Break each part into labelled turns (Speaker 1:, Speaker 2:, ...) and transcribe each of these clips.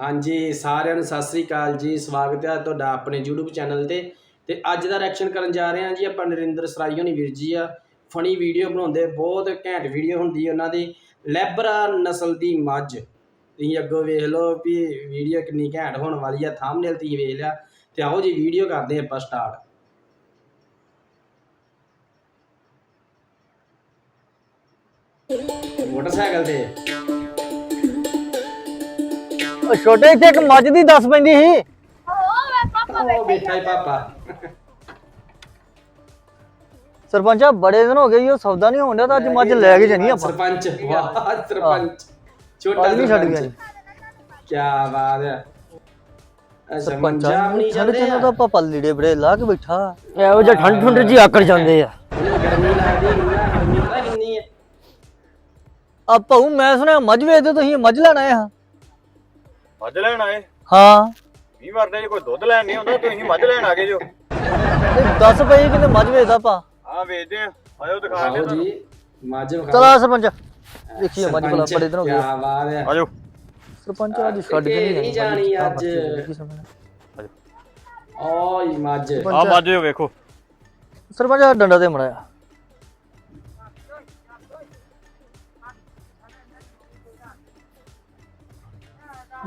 Speaker 1: ਹਾਂਜੀ, ਸਾਰਿਆਂ ਨੂੰ ਸਤਿ ਸ੍ਰੀ ਅਕਾਲ ਜੀ। ਸਵਾਗਤ ਹੈ ਤੁਹਾਡਾ ਆਪਣੇ YouTube ਚੈਨਲ ਤੇ। ਤੇ ਅੱਜ ਦਾ ਰਿਐਕਸ਼ਨ ਕਰਨ ਜਾ ਰਹੇ ਹਾਂ ਜੀ ਆਪਾਂ ਨਰਿੰਦਰ ਸਰਾਈ ਹੋਣੀ ਵੀਰ ਜੀ ਆ। ਫਨੀ ਵੀਡੀਓ ਬਣਾਉਂਦੇ, ਬਹੁਤ ਘੈਂਟ ਵੀਡੀਓ ਹੁੰਦੀ ਉਹਨਾਂ ਦੀ। ਲੈਬਰਾ ਨਸਲ ਦੀ ਮੱਝ। ਤੁਸੀਂ ਅੱਗੋਂ ਵੇਖ ਲਓ ਵੀ ਵੀਡੀਓ ਕਿੰਨੀ ਘੈਂਟ ਹੋਣ ਵਾਲੀ ਆ ਥੰਬਨੇਲ ਤੁਸੀਂ ਵੇਖ ਲਿਆ। ਤੇ ਆਓ ਜੀ ਵੀਡੀਓ ਕਰਦੇ ਆਪਾਂ ਸਟਾਰਟ ਮੋਟਰਸਾਈਕਲ ਤੇ।
Speaker 2: ਉਹ ਛੋਟੇ ਇੱਥੇ ਇੱਕ ਮੱਝ ਦੀ ਦੱਸ ਪੈਂਦੀ ਸੀ।
Speaker 1: ਉਹ ਬੈਠਾ ਹੀ ਪਾਪਾ
Speaker 2: ਸਰਪੰਚਾ ਬੜੇ ਦਿਨ ਹੋ ਗਏ ਜੀ ਉਹ ਸੌਦਾ ਨਹੀਂ ਹੋਣ ਡਿਆ ਤਾਂ ਅੱਜ ਮੱਝ ਲੈ ਕੇ ਜਾਣੀ ਆਪਾਂ।
Speaker 1: ਸਰਪੰਚ ਵਾਹ ਸਰਪੰਚ। ਛੋਟਾ
Speaker 2: ਅੱਜ ਛੱਡ ਗਿਆ
Speaker 1: ਸਰਪੰਚ
Speaker 2: ਜੀ।
Speaker 1: ਕੀ ਬਾਤ ਹੈ।
Speaker 2: ਸਰਪੰਚਾ
Speaker 1: ਨਹੀਂ
Speaker 2: ਠੰਡ
Speaker 1: ਜਾਂਦੇ
Speaker 2: ਚ ਤਾਂ ਪਾਪਾ ਲੀੜੇ ਬੜੇ ਲਾ ਕੇ ਬੈਠਾ। ਇਹੋ ਜਿਹਾ ਠੰਡ ਠੰਡ ਜੀ ਆਕੜ ਜਾਂਦੇ ਆ।
Speaker 1: ਗਰਮੀ ਲੱਗਦੀ ਕਿੰਨਾ ਗਰਮੀ ਪਤਾ ਕਿੰਨੀ ਹੈ
Speaker 2: ਆ ਭਾਊ ਮੈਂ ਸੁਣਿਆ ਮੱਝ ਵੇਚਦੇ ਤੁਸੀਂ ਮੱਝ ਲੈਣ ਆਏ ਹਾਂ
Speaker 3: ਮੱਝ ਲੈਣ ਆਏ
Speaker 2: ਹਾਂ।
Speaker 3: ਮੀਂਹ ਵਰਦੇ ਜੇ ਕੋਈ ਦੁੱਧ ਲੈਣ ਨਹੀਂ ਹੁੰਦਾ ਤੁਸੀਂ ਮੱਝ ਲੈਣ ਆ ਗਏ ਜੋ।
Speaker 2: ਦੱਸ ਪਈ ਕਿਤੇ ਮੱਝ ਵੇਚਦਾ ਪਾ
Speaker 3: ਆ ਵੇਚਦੇ ਆ। ਆਇਓ ਦਿਖਾ ਦੇ
Speaker 1: ਜੀ ਮੱਝ ਵਿਖਾਓ
Speaker 2: ਚਲਾ ਸਰਪੰਚ। ਦੇਖੀਏ ਮੱਝ ਭਲਾ ਬੜੇ ਦਿਨ ਹੋ ਗਏ।
Speaker 1: ਕੀ ਬਾਤ ਹੈ।
Speaker 3: ਆਜੋ।
Speaker 2: ਸਰਪੰਚ ਅੱਜ ਛੱਡ ਕੇ
Speaker 1: ਨਹੀਂ
Speaker 2: ਨਹੀਂ
Speaker 1: ਜਾਣੀ। ਅੱਜ। ਓਏ ਮੱਝ।
Speaker 3: ਆ ਮੱਝ ਜੋ ਵੇਖੋ।
Speaker 2: ਸਰਪੰਚ ਆਹ ਡੰਡਾ ਤੇ ਮੜਾਇਆ।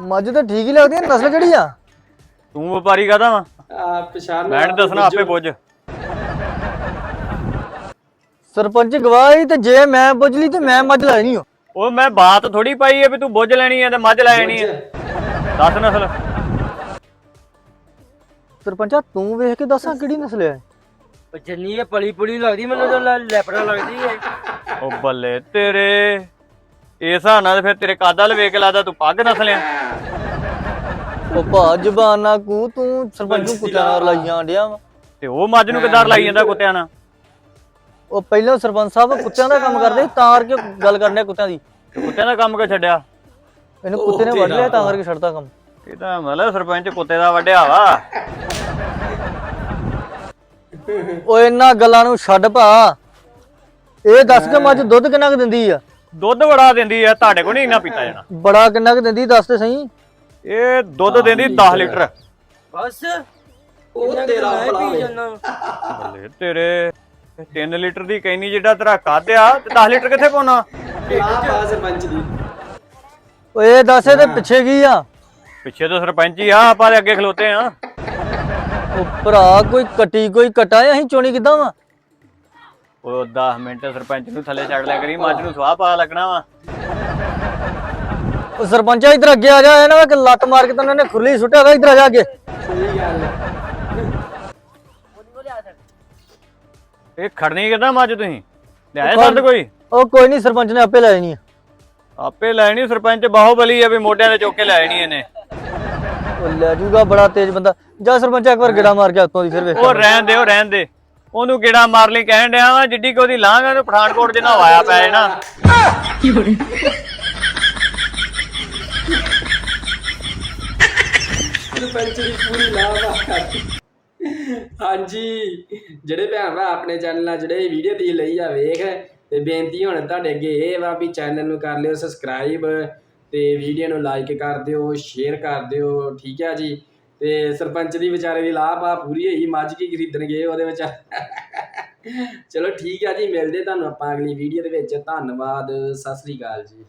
Speaker 2: ਮੱਝ ਤਾਂ ਠੀਕ ਹੀ ਲੱਗਦੀ ਹੈ ਨਸਲ ਕਿਹੜੀ ਆ?
Speaker 3: ਤੂੰ ਵਪਾਰੀ ਕਾਹਦਾ ਵਾ?
Speaker 1: ਆ ਪਛਾਣ
Speaker 3: ਮੈਂ ਨੀ ਦੱਸਣਾ ਆਪੇ ਪੁੱਜ
Speaker 2: ਸਰਪੰਚ ਗਵਾਹੀ ਤੇ ਜੇ ਮੈਂ ਬੁੱਝ ਲਈ ਤੇ ਮੈਂ ਮੱਝ ਲੈਣੀ ਹੋ
Speaker 3: ਉਹ ਮੈਂ ਬਾਤ ਥੋੜੀ ਪਾਈ ਐ ਵੀ ਤੂੰ ਬੁੱਝ ਲੈਣੀ ਐ ਤੇ ਮੱਝ ਲੈਣੀ ਐ ਦੱਸ ਨਸਲ।
Speaker 2: ਸਰਪੰਚਾ ਤੂੰ ਵੇਖ ਕੇ ਦੱਸਾਂ ਕਿਹੜੀ ਨਸਲ ਹੈ
Speaker 4: ਜੰਨੀ ਇਹ ਪਲੀ ਪੁਲੀ ਲੱਗਦੀ ਮੈਨੂੰ ਤਾਂ ਲੈ- ਲੈਪੜਾ ਲੱਗਦੀ ਹੈ
Speaker 3: ਉਹ ਬੱਲੇ ਤੇਰੇ। ਇਸ ਹਿਸਾਬ ਨਾਲ ਫਿਰ ਤੇਰੇ ਕਾਦਲ ਵੇਖ ਕੇ ਲੱਗਦਾ ਤੂੰ ਪੱਗ ਨਸਲਿਆ
Speaker 2: ਉਹ ਭਾ ਜ਼ਬਾਨਾ ਕੂ ਤੂੰ ਸਰਪੰਚ ਨੂੰ ਕੁੱਤਿਆਂ ਨਾਲ ਲਾਈਆਂ ਡਿਆ ਵਾ।
Speaker 3: ਤੇ ਉਹ ਮੱਝ ਨੂੰ ਕਿੱਦਾਂ ਲਾਈ ਜਾਂਦਾ ਕੁੱਤਿਆਂ ਨਾਲ?
Speaker 2: ਉਹ ਪਹਿਲਾਂ ਸਰਪੰਚ ਸਾਹਿਬ ਕੁੱਤਿਆਂ ਦਾ ਕੰਮ ਕਰਦੇ ਸੀ, ਤਾਂ ਕਰਕੇ ਗੱਲ ਕਰਨੇ ਕੁੱਤਿਆਂ ਦੀ।
Speaker 3: ਤੇ ਕੁੱਤਿਆਂ ਦਾ ਕੰਮ ਕਿਉਂ ਛੱਡਿਆ?
Speaker 2: ਇਹਨੂੰ ਕੁੱਤੇ ਨੇ ਵੱਢ ਲਿਆ ਤਾਂ ਕਰਕੇ ਛੱਡਤਾ ਕੰਮ।
Speaker 3: ਇਹ ਤਾਂ ਮਤਲਬ ਸਰਪੰਚ ਕੁੱਤੇ ਦਾ ਵੱਡਿਆ ਵਾ।
Speaker 2: ਉਹ ਇਹਨਾਂ ਗੱਲਾਂ ਨੂੰ ਛੱਡ ਭਾ। ਇਹ ਦੱਸ ਕੇ ਮੱਝ ਦੁੱਧ ਕਿੰਨਾ ਕੁ ਦਿੰਦੀ ਆ?
Speaker 3: ਦੁੱਧ ਬੜਾ ਦਿੰਦੀ ਐ ਤੁਹਾਡੇ ਕੋਲ ਨਹੀਂ ਇੰਨਾ ਪੀਤਾ ਜਾਣਾ।
Speaker 2: ਬੜਾ ਕਿੰਨਾ ਕੁ ਦਿੰਦੀ ਦੱਸ ਤੇ ਸਹੀ।
Speaker 3: ਇਹ ਦੁੱਧ ਦਿੰਦੀ 10 ਲੀਟਰ।
Speaker 4: ਬਸ
Speaker 1: ਉਹ ਤੇਰਾ ਭਲਾ
Speaker 4: ਪੀ। ਜਾਣਾ
Speaker 3: ਬੱਲੇ ਤੇਰੇ 3 ਲੀਟਰ ਦੀ ਕੈਨੀ ਜਿਹੜਾ ਤੇਰਾ ਕੱਦ ਆ ਤੇ 10 ਲੀਟਰ ਕਿੱਥੇ ਪਾਉਣਾ?
Speaker 1: ਆ ਸਰਪੰਚ ਦੀ।
Speaker 2: ਇਹ ਦੱਸ ਇਹਦੇ ਪਿੱਛੇ ਕੀ ਆ?
Speaker 3: ਪਿੱਛੇ ਤਾਂ ਸਰਪੰਚ ਹੀ ਆ ਆਪਾਂ ਅੱਗੇ ਖਲੋਤੇ ਆ।
Speaker 2: ਉਹ ਭਰਾ ਕੋਈ ਕੱਟੀ ਕੋਈ ਕਟਾ ਅਸੀਂ ਚੋਣੀ ਕਿੱਦਾਂ ਵਾ?
Speaker 3: ਉਹ 10 ਮਿੰਟ ਸਰਪੰਚ ਨੂੰ ਥੱਲੇ ਛੱਡ ਲਿਆ ਕਰੀ ਮੱਝ ਨੂੰ ਸਵਾਹ ਪਾ ਲੱਗਣਾ ਵਾ।
Speaker 2: ਉਹ ਸਰਪੰਚਾ ਇੱਧਰ ਅੱਗੇ ਆ ਜਾ ਇਹਨਾਂ ਕਿ ਲੱਤ ਮਾਰ ਕੇ ਤਾਂ ਉਹਨਾਂ ਨੇ ਖੁਰਲੀ ਸੁੱਟਿਆ ਵਾ ਇੱਧਰ ਆ ਜਾ ਅੱਗੇ।
Speaker 3: ਇਹ ਖੜਨੀ ਕਿੱਦਾਂ ਮੱਝ ਤੁਸੀਂ? ਲਿਆਏ ਸੰਦ ਕੋਈ?
Speaker 2: ਉਹ ਕੋਈ ਨਹੀਂ ਸਰਪੰਚ ਨੇ ਆਪੇ ਲੈ ਆ।
Speaker 3: ਆਪੇ ਲੈਣੀ ਸਰਪੰਚ ਬਾਹੂਬਲੀ ਆ ਵੀ ਮੋਢਿਆਂ ਤੇ ਚੁੱਕ ਕੇ ਲੈ ਜਾਣੀ ਇਹਨੇ।
Speaker 2: ਉਹ ਲੈ ਜੂਗਾ ਬੜਾ ਤੇਜ਼ ਬੰਦਾ। ਜਾ ਸਰਪੰਚ ਇੱਕ ਵਾਰ ਗੇੜਾ ਮਾਰ ਕੇ ਉੱਤੋਂ ਦੀ ਫਿਰ ਵੇਖ
Speaker 3: ਉਹ ਰਹਿਣ ਦੇ ਉਹ ਰਹਿਣ ਦੇ। ਉਹਨੂੰ ਕਿਹੜਾ ਮਾਰ ਲਈ ਕਹਿਣ ਡਿਆ ਵਾ, ਜਿੱਡੀ ਕਿ ਉਹਦੀ ਲਾਂਘ ਆ ਤੇ ਪਠਾਨਕੋਟ ਜਿੰਨਾ ਵਾਇਆ ਪੈ ਜਾਣਾ
Speaker 1: ਸਰਪੰਚ ਦੀ ਪੂਰੀ ਲਾਵਾ ਹਾਂਜੀ, ਜਿਹੜੇ ਭੈਣ ਭਰਾ ਆਪਣੇ ਚੈਨਲ ਨਾਲ ਜਿਹੜੇ ਵੀਡੀਓ ਦੀ ਲਈ ਆ, ਵੇਖ, ਤੇ ਬੇਨਤੀ ਹੁਣ ਤੁਹਾਡੇ ਅੱਗੇ ਇਹ ਵਾ ਵੀ ਚੈਨਲ ਨੂੰ ਕਰ ਲਿਓ ਸਬਸਕ੍ਰਾਈਬ ਤੇ ਵੀਡੀਓ ਨੂੰ ਲਾਈਕ ਕਰ ਦਿਓ ਸ਼ੇਅਰ ਕਰ ਦਿਓ, ਠੀਕ ਹੈ ਜੀ? ਤੇ ਸਰਪੰਚ ਦੀ ਵਿਚਾਰੇ ਦੀ ਲਾਭ ਆ ਪੂਰੀ ਹੋਈ ਮੱਝ ਕੀ ਖਰੀਦਣ ਗਏ ਉਹਦੇ ਵਿੱਚ। ਚਲੋ ਠੀਕ ਹੈ ਜੀ, ਮਿਲਦੇ ਤੁਹਾਨੂੰ ਆਪਾਂ ਅਗਲੀ ਵੀਡੀਓ ਦੇ ਵਿੱਚ। ਧੰਨਵਾਦ, ਸਤਿ ਸ੍ਰੀ ਅਕਾਲ ਜੀ।